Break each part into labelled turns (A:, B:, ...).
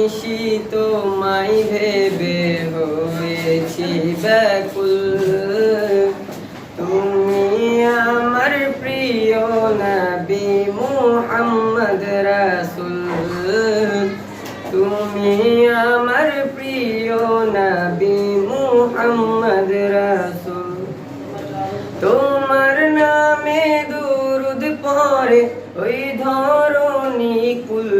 A: নিশি তোমায় ভেবে হয়েছি ব্যাকুল। তুমি আমার প্রিয় নবী মুহাম্মদ রাসূল। তুমি আমার প্রিয় নবী মুহাম্মদ রাসূল। তোমার নামে দুরুদ পরে ওই ধরণী কুল।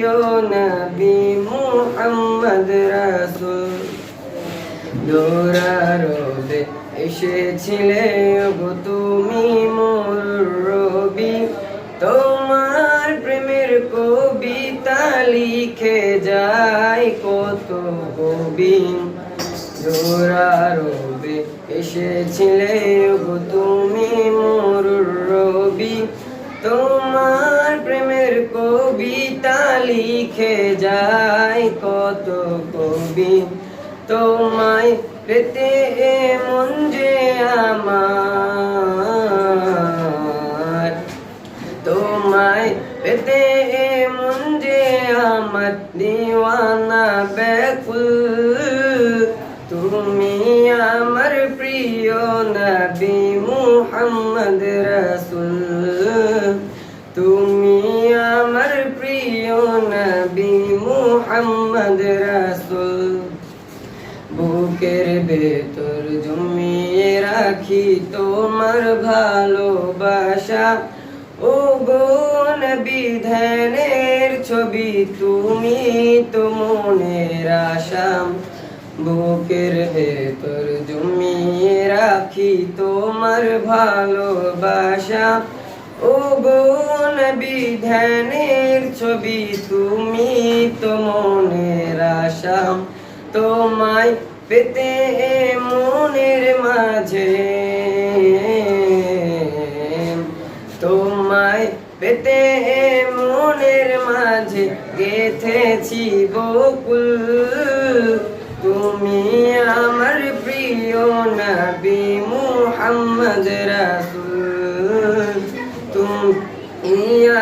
A: প্রিয় নবী মুহাম্মদ রাসূল দোরারোদে এসেছিলে গো তুমি মোর রবি তোমার প্রেমের কবিতা লিখে যায় কত কবি দোরারোদে এসেছিলে গো তুমি মোর রবি তোমার লিখে যায় কত কবি তোমায় পেতে মন যে আমার। তোমায় পেতে মন যে আমার দিওয়ানা ব্যাকুল। তুমি আমার প্রিয় নবী মুহাম্মদ রাসূল মুহাম্মদ রাসূল, বুকের ভেতর জমিয়ে রাখি তোমার ভালোবাসা। ও গোন বিধানের ছবি তুমি তো মনের আশা। বুকের ভেতর জমিয়ে রাখি তোমার ভালোবাসা। ও গোন বিধানের ছবি তুমি তো মনের আশা, তোমায় পেতে মনের মাঝে। তোমায় পেতে মনের মাঝে গেথেছি বকুল। তুমি আমার প্রিয় নবী মুহাম্মদ রাসূল।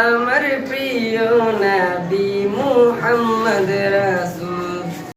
A: আমার প্রিয় নবী মুহাম্মদ রাসূল।